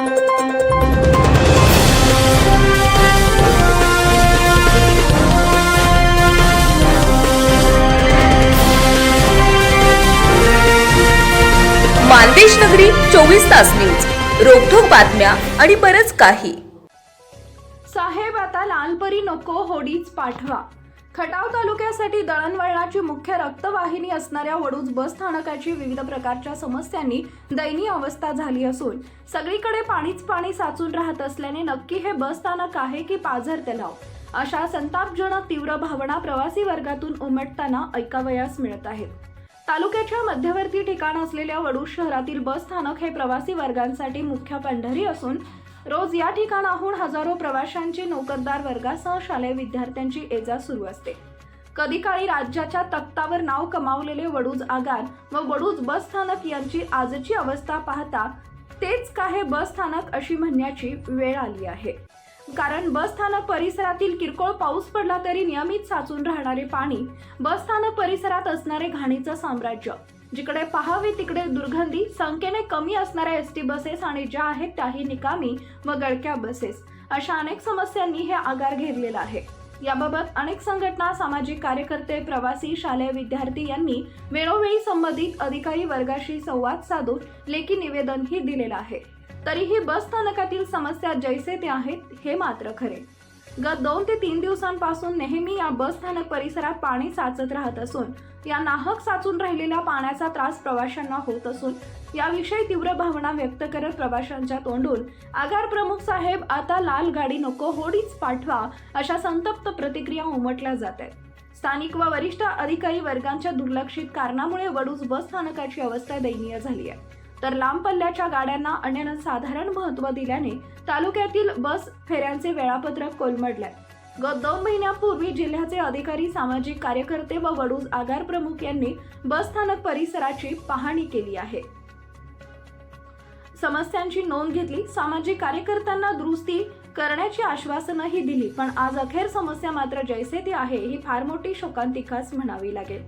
मानदेश नगरी चोवीस तास न्यूज. रोखोक बातम्या आणि बरच काही. साहेब आता लालपरी नको होडीच पाठवा. खटाव तालुक्यासाठी दळणवळणाची मुख्य रक्तवाहिनी असणाऱ्या वडूज बस स्थानकाची विविध प्रकारच्या समस्यांनी दयनीय अवस्था झाली असून सगळीकडे पाणीच पाणी साचून राहत असल्याने नक्की हे बस स्थानक आहे की पाझर तलाव? अशा संतापजनक तीव्र भावना प्रवासी वर्गातून उमटताना ऐकावयास मिळत आहेत. तालुक्याच्या मध्यवर्ती ठिकाण असलेल्या वडूज शहरातील बस स्थानक हे प्रवासी वर्गांसाठी मुख्य पंढरी असून रोज या ठिकाणाहून हजारो प्रवाशांची नोकरदार वर्गासह शालेय विद्यार्थ्यांची एजा सुरू असते. कधी काळी राज्याच्या तक्तावर नाव कमावलेले वडूज आगार व वडूज बस स्थानक यांची आजची अवस्था पाहता तेच का हे बस स्थानक अशी म्हणण्याची वेळ आली आहे. कारण बसस्थानक परिसरातील किरकोळ पाऊस पडला तरी नियमित साचून राहणारे पाणी बसस्थानक परिसरात असणारे घाणीचं साम्राज्य. जिकडे पहावी तिकडे दुर्गंधी संख्येने कमी असणाऱ्या एस टी बसेस आणि ज्या आहेत त्याही निकामी व गळक्या बसेस अशा अनेक समस्यांनी हे आगार घेरलेला आहे. याबाबत अनेक संघटना सामाजिक कार्यकर्ते प्रवासी शालेय विद्यार्थी यांनी वेळोवेळी संबंधित अधिकारी वर्गाशी संवाद साधून लेखी निवेदनही दिलेलं आहे. तरीही बस स्थानकातील समस्या जैसे ते आहेत हे मात्र खरे. गत दोन ते तीन दिवसांपासून नेहमी या बस स्थानक परिसरात पाणी साचत राहत असून या नाहक साचून राहिलेल्या पाण्याचा त्रास प्रवाशांना होत असून याविषयी तीव्र भावना व्यक्त करत प्रवाशांच्या तोंडून आगार प्रमुख साहेब आता लाल गाडी नको होडीच पाठवा अशा संतप्त प्रतिक्रिया उमटल्या जात आहेत. स्थानिक व वरिष्ठ अधिकारी वर्गांच्या दुर्लक्षित कारणामुळे वडूज बस स्थानकाची अवस्था दयनीय झाली आहे. तर लांब पल्ल्याच्या गाड्यांना अनन्यसाधारण महत्त्व दिल्याने तालुक्यातील बस फेऱ्यांचे वेळापत्रक कोलमडलंय. गत दोन महिन्यापूर्वी जिल्ह्याचे अधिकारी सामाजिक कार्यकर्ते व वडूज आगार प्रमुख यांनी बस स्थानक परिसराची पाहणी केली आहे. समस्यांची नोंद घेतली सामाजिक कार्यकर्त्यांना दुरुस्ती करण्याची आश्वासनही दिली पण आज अखेर समस्या मात्र जैसे ती आहे ही फार मोठी शोकांतिकाच म्हणावी लागेल.